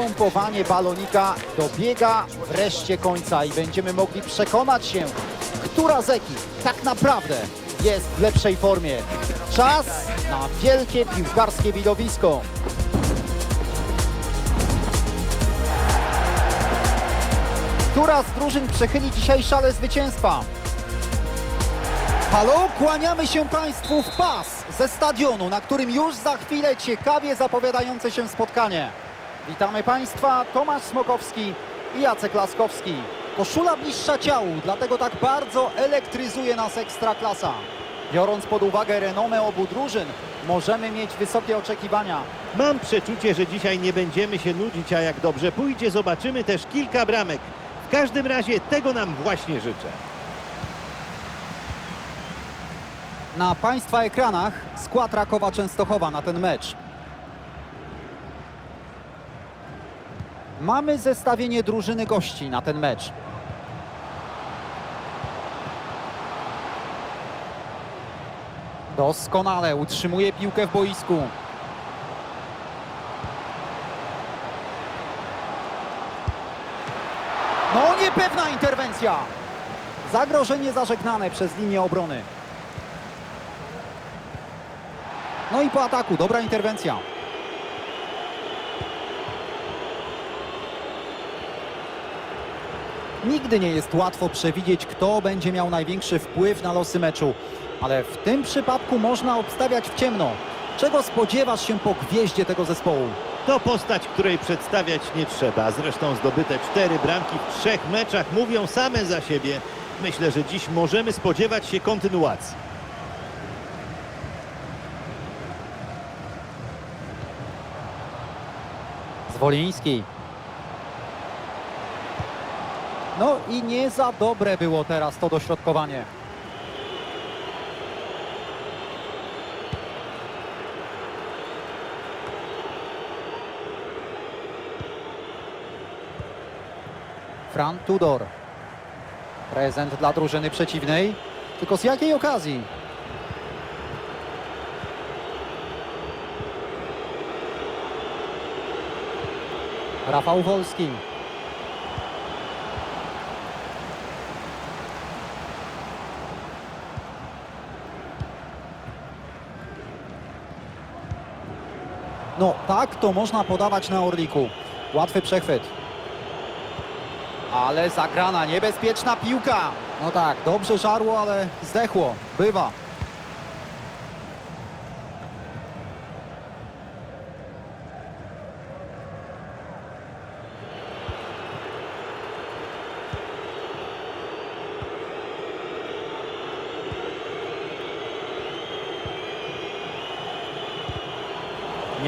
napompowanie balonika dobiega wreszcie końca i będziemy mogli przekonać się, która z ekip tak naprawdę jest w lepszej formie. Czas na wielkie piłkarskie widowisko. Która z drużyn przechyli dzisiaj szale zwycięstwa? Halo, kłaniamy się Państwu w pas ze stadionu, na którym już za chwilę ciekawie zapowiadające się spotkanie. Witamy Państwa, Tomasz Smokowski i Jacek Laskowski. Koszula bliższa ciału, dlatego tak bardzo elektryzuje nas Ekstraklasa. Biorąc pod uwagę renomę obu drużyn, możemy mieć wysokie oczekiwania. Mam przeczucie, że dzisiaj nie będziemy się nudzić, a jak dobrze pójdzie, zobaczymy też kilka bramek. W każdym razie tego nam właśnie życzę. Na Państwa ekranach skład Rakowa Częstochowa na ten mecz. Mamy zestawienie drużyny gości na ten mecz. Doskonale utrzymuje piłkę w boisku. No niepewna interwencja. Zagrożenie zażegnane przez linię obrony. No i po ataku, dobra interwencja. Nigdy nie jest łatwo przewidzieć, kto będzie miał największy wpływ na losy meczu, ale w tym przypadku można obstawiać w ciemno. Czego spodziewasz się po gwieździe tego zespołu? To postać, której przedstawiać nie trzeba. Zresztą zdobyte cztery bramki w trzech meczach mówią same za siebie. Myślę, że dziś możemy spodziewać się kontynuacji. Zwoliński. No i nie za dobre było teraz to dośrodkowanie. Fran Tudor. Prezent dla drużyny przeciwnej. Tylko z jakiej okazji? Rafał Wolski. No tak to można podawać na Orliku. Łatwy przechwyt. Ale zagrana, niebezpieczna piłka. No tak, dobrze żarło, ale zdechło. Bywa.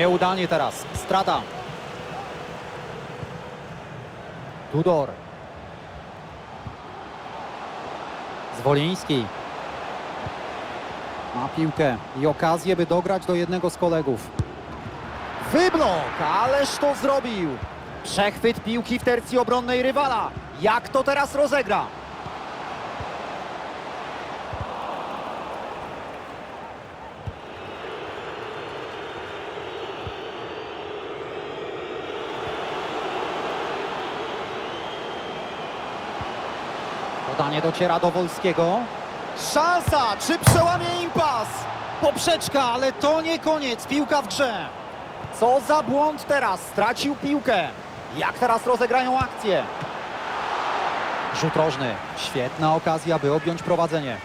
Nieudanie teraz. Strata. Tudor. Zwoliński. Ma piłkę i okazję, by dograć do jednego z kolegów. Wyblok, ależ to zrobił. Przechwyt piłki w tercji obronnej rywala. Jak to teraz rozegra? Podanie dociera do Wolskiego. Szansa! Czy przełamie impas? Poprzeczka, ale to nie koniec. Piłka w grze. Co za błąd teraz? Stracił piłkę. Jak teraz rozegrają akcję? Rzut rożny. Świetna okazja, by objąć prowadzenie.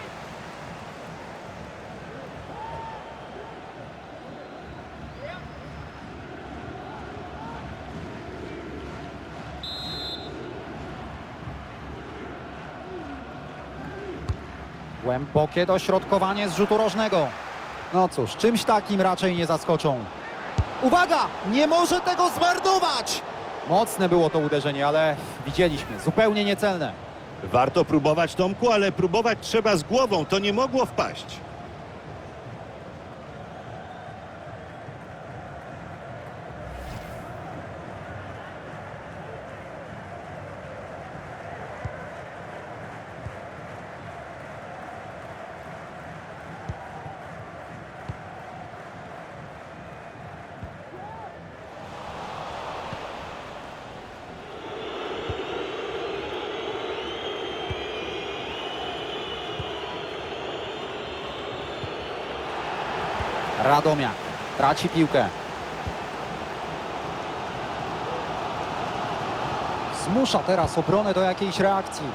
Głębokie dośrodkowanie z rzutu rożnego. No cóż, czymś takim raczej nie zaskoczą. Uwaga! Nie może tego zmarnować! Mocne było to uderzenie, ale widzieliśmy, zupełnie niecelne. Warto próbować, Tomku, ale próbować trzeba z głową. To nie mogło wpaść. Radomiak traci piłkę. Zmusza teraz obronę do jakiejś reakcji.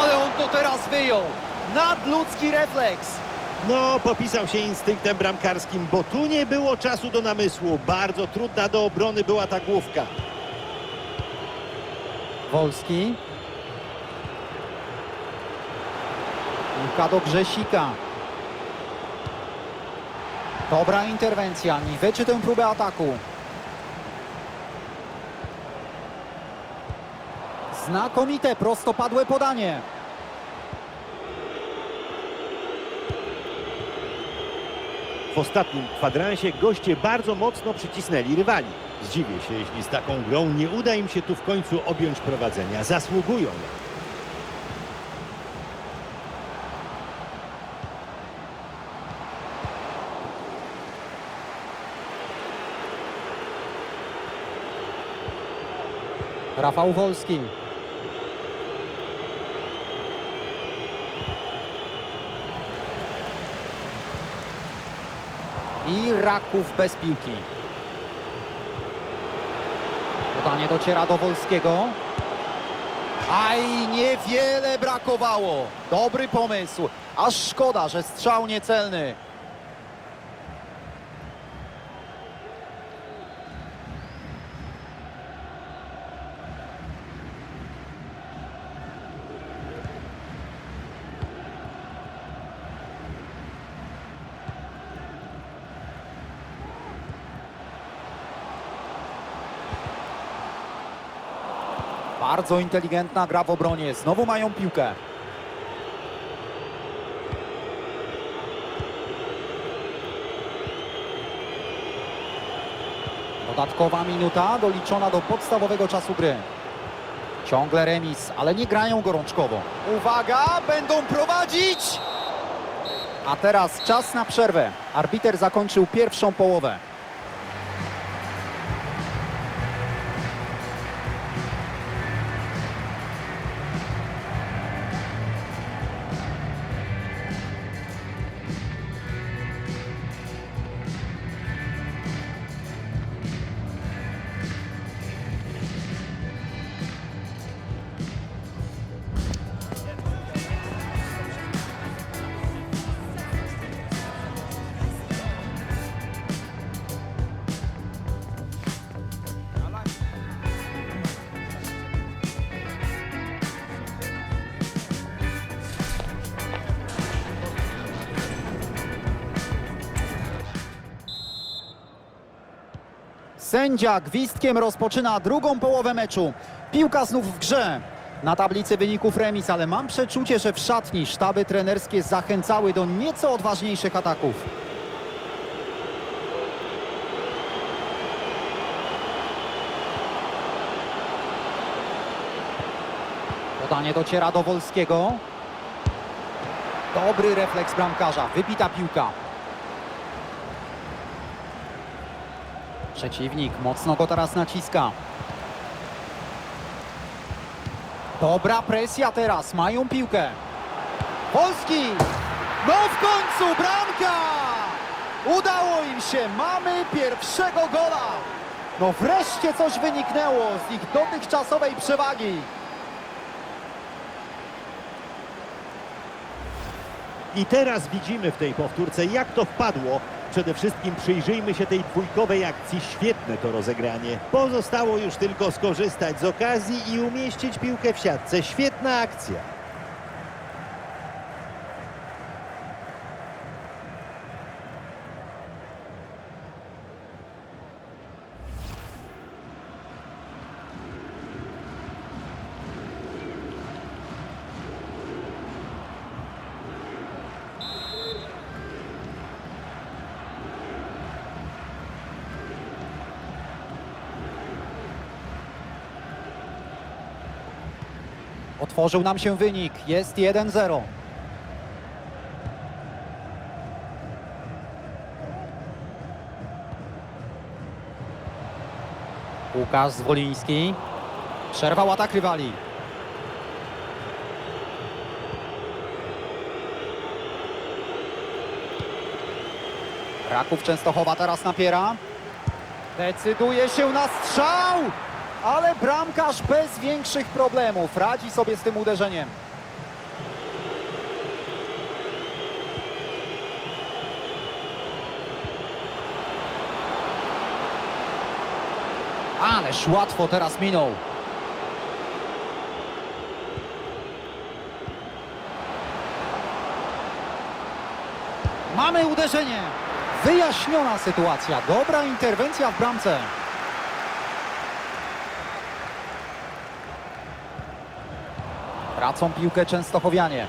Ale on to teraz wyjął. Nadludzki refleks. No, popisał się instynktem bramkarskim, bo tu nie było czasu do namysłu. Bardzo trudna do obrony była ta główka. Wolski. Piłka do Grzesika. Dobra interwencja, niweczy tę próbę ataku. Znakomite, prostopadłe podanie. W ostatnim kwadransie goście bardzo mocno przycisnęli rywali. Zdziwię się, jeśli z taką grą nie uda im się tu w końcu objąć prowadzenia. Zasługują Rafał Wolski. I Raków bez piłki. Podanie dociera do Wolskiego. Aj, niewiele brakowało. Dobry pomysł. Aż szkoda, że strzał niecelny. Bardzo inteligentna gra w obronie. Znowu mają piłkę. Dodatkowa minuta doliczona do podstawowego czasu gry. Ciągle remis, ale nie grają gorączkowo. Uwaga, będą prowadzić! A teraz czas na przerwę. Arbiter zakończył pierwszą połowę. Sędzia gwizdkiem rozpoczyna drugą połowę meczu. Piłka znów w grze. Na tablicy wyników remis, ale mam przeczucie, że w szatni sztaby trenerskie zachęcały do nieco odważniejszych ataków. Podanie dociera do Wolskiego. Dobry refleks bramkarza, wybita piłka. Przeciwnik mocno go teraz naciska. Dobra presja teraz, mają piłkę. Polski! No w końcu bramka! Udało im się, mamy pierwszego gola. No wreszcie coś wyniknęło z ich dotychczasowej przewagi. I teraz widzimy w tej powtórce, jak to wpadło. Przede wszystkim przyjrzyjmy się tej dwójkowej akcji. Świetne to rozegranie. Pozostało już tylko skorzystać z okazji i umieścić piłkę w siatce. Świetna akcja. Otworzył nam się wynik, jest 1-0. Łukasz Zwoliński. Przerwał atak rywali. Raków Częstochowa teraz napiera. Decyduje się na strzał, ale bramkarz bez większych problemów radzi sobie z tym uderzeniem. Ależ łatwo teraz minął. Mamy uderzenie. Wyjaśniona sytuacja. Dobra interwencja w bramce. Tracą piłkę Częstochowianie.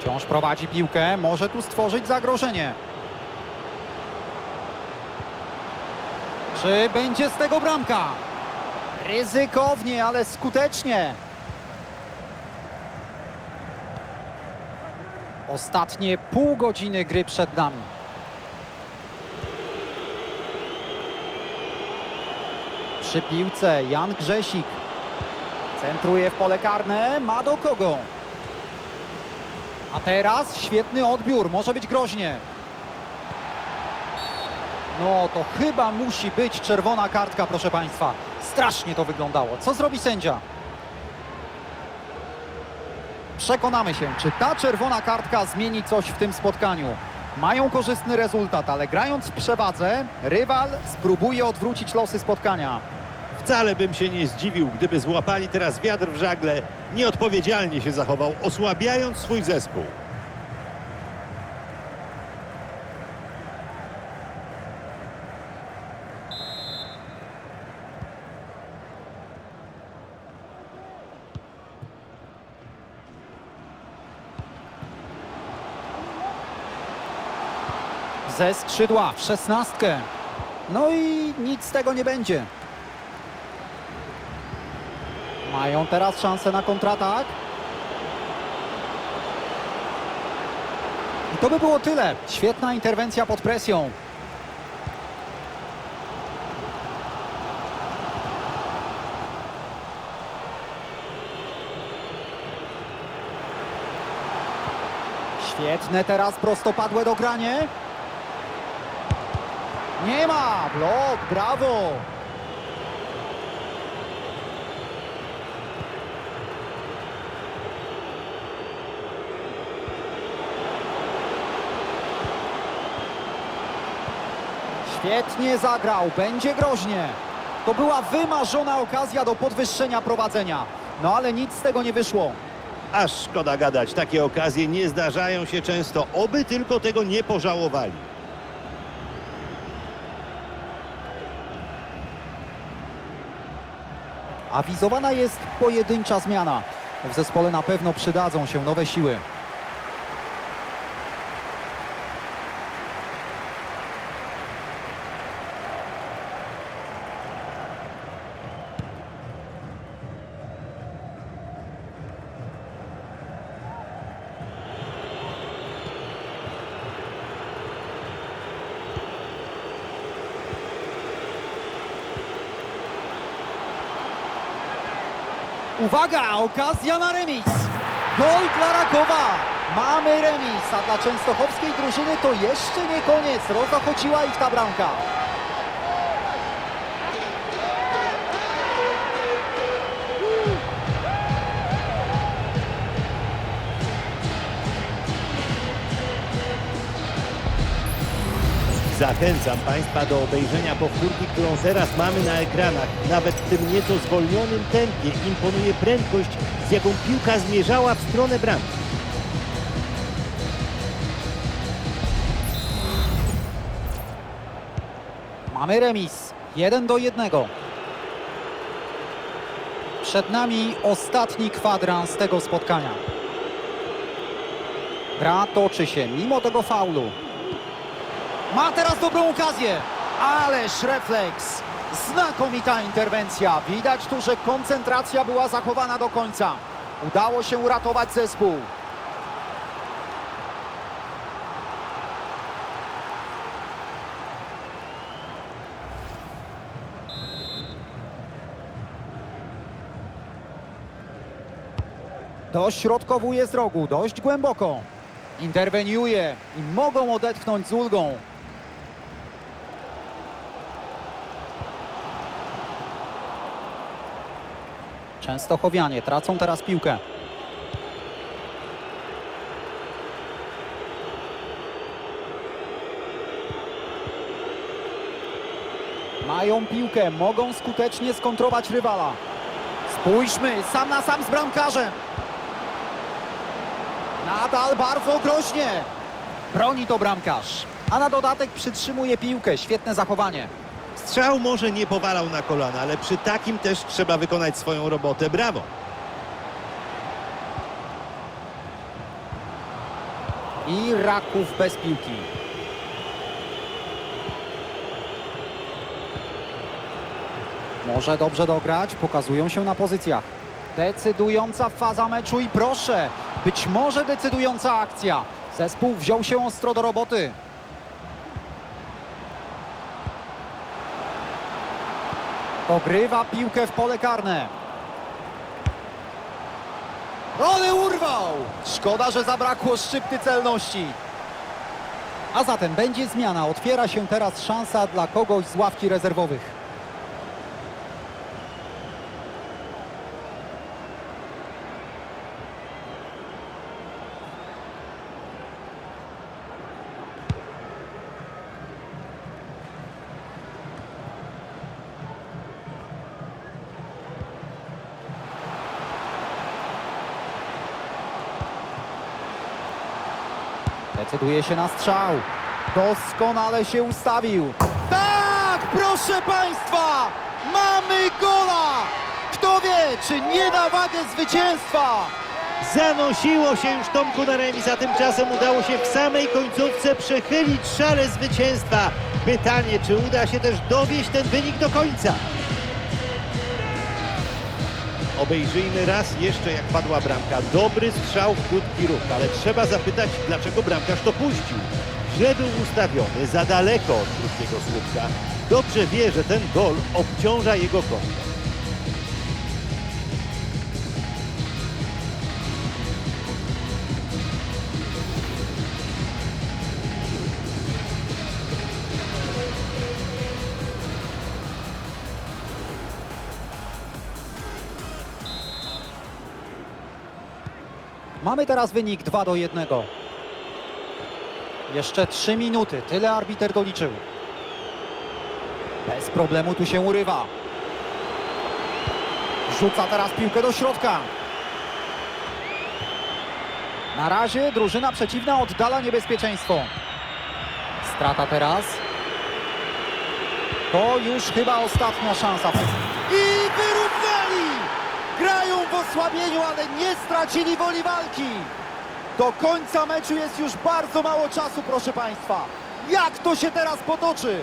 Wciąż prowadzi piłkę. Może tu stworzyć zagrożenie. Czy będzie z tego bramka? Ryzykownie, ale skutecznie. Ostatnie pół godziny gry przed nami. Przy piłce Jan Grzesik. Centruje w pole karne, ma do kogo. A teraz świetny odbiór, może być groźnie. No to chyba musi być czerwona kartka, proszę Państwa. Strasznie to wyglądało. Co zrobi sędzia? Przekonamy się, czy ta czerwona kartka zmieni coś w tym spotkaniu. Mają korzystny rezultat, ale grając w przewadze, rywal spróbuje odwrócić losy spotkania. Wcale bym się nie zdziwił, gdyby złapali teraz wiatr w żagle. Nieodpowiedzialnie się zachował, osłabiając swój zespół. Ze skrzydła w szesnastkę. No i nic z tego nie będzie. Mają teraz szansę na kontratak. I to by było tyle. Świetna interwencja pod presją. Świetne teraz prostopadłe dogranie. Nie ma! Blok, brawo! Świetnie zagrał, będzie groźnie. To była wymarzona okazja do podwyższenia prowadzenia. No ale nic z tego nie wyszło. Aż szkoda gadać, takie okazje nie zdarzają się często, oby tylko tego nie pożałowali. Awizowana jest pojedyncza zmiana. W zespole na pewno przydadzą się nowe siły. Uwaga, okazja na remis. Gol dla Rakowa. Mamy remis, a dla częstochowskiej drużyny to jeszcze nie koniec. Rozochociła ich ta bramka. Zachęcam Państwa do obejrzenia powtórki, którą teraz mamy na ekranach. Nawet w tym nieco zwolnionym tempie imponuje prędkość, z jaką piłka zmierzała w stronę bramki. Mamy remis. 1 do 1. Przed nami ostatni kwadrans tego spotkania. Gra toczy się mimo tego faulu. Ma teraz dobrą okazję. Ależ refleks. Znakomita interwencja. Widać tu, że koncentracja była zachowana do końca. Udało się uratować zespół. Dośrodkowuje z rogu, dość głęboko. Interweniuje i mogą odetchnąć z ulgą. Częstochowianie tracą teraz piłkę. Mają piłkę, mogą skutecznie skontrować rywala. Spójrzmy, sam na sam z bramkarzem. Nadal bardzo groźnie. Broni to bramkarz. A na dodatek przytrzymuje piłkę. Świetne zachowanie. Strzał może nie powalał na kolana, ale przy takim też trzeba wykonać swoją robotę. Brawo! I Raków bez piłki. Może dobrze dograć, pokazują się na pozycjach. Decydująca faza meczu i proszę, być może decydująca akcja. Zespół wziął się ostro do roboty. Ogrywa piłkę w pole karne. Ale urwał! Szkoda, że zabrakło szczypty celności. A zatem będzie zmiana. Otwiera się teraz szansa dla kogoś z ławki rezerwowych. Decyduje się na strzał. Doskonale się ustawił. Tak, proszę Państwa! Mamy gola! Kto wie, czy nie na wagę zwycięstwa? Zanosiło się już Tomku na remis, a tymczasem udało się w samej końcówce przechylić szale zwycięstwa. Pytanie, czy uda się też dowieść ten wynik do końca? Obejrzyjmy raz jeszcze, jak padła bramka. Dobry strzał w krótki ruch, ale trzeba zapytać, dlaczego bramkarz to puścił. Źle był ustawiony, za daleko od krótkiego słupka. Dobrze wie, że ten gol obciąża jego konto. Mamy teraz wynik 2 do 1. Jeszcze 3 minuty, tyle arbiter doliczył. Bez problemu tu się urywa. Rzuca teraz piłkę do środka. Na razie drużyna przeciwna oddala niebezpieczeństwo. Strata teraz. To już chyba ostatnia szansa. I wyrównali! Grają w osłabieniu, ale nie stracili woli walki. Do końca meczu jest już bardzo mało czasu, proszę Państwa. Jak to się teraz potoczy?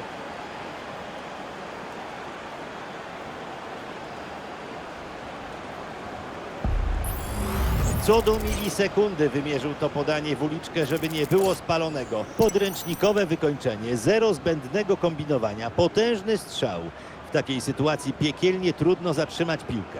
Co do milisekundy wymierzył to podanie w uliczkę, żeby nie było spalonego. Podręcznikowe wykończenie, zero zbędnego kombinowania, potężny strzał. W takiej sytuacji piekielnie trudno zatrzymać piłkę.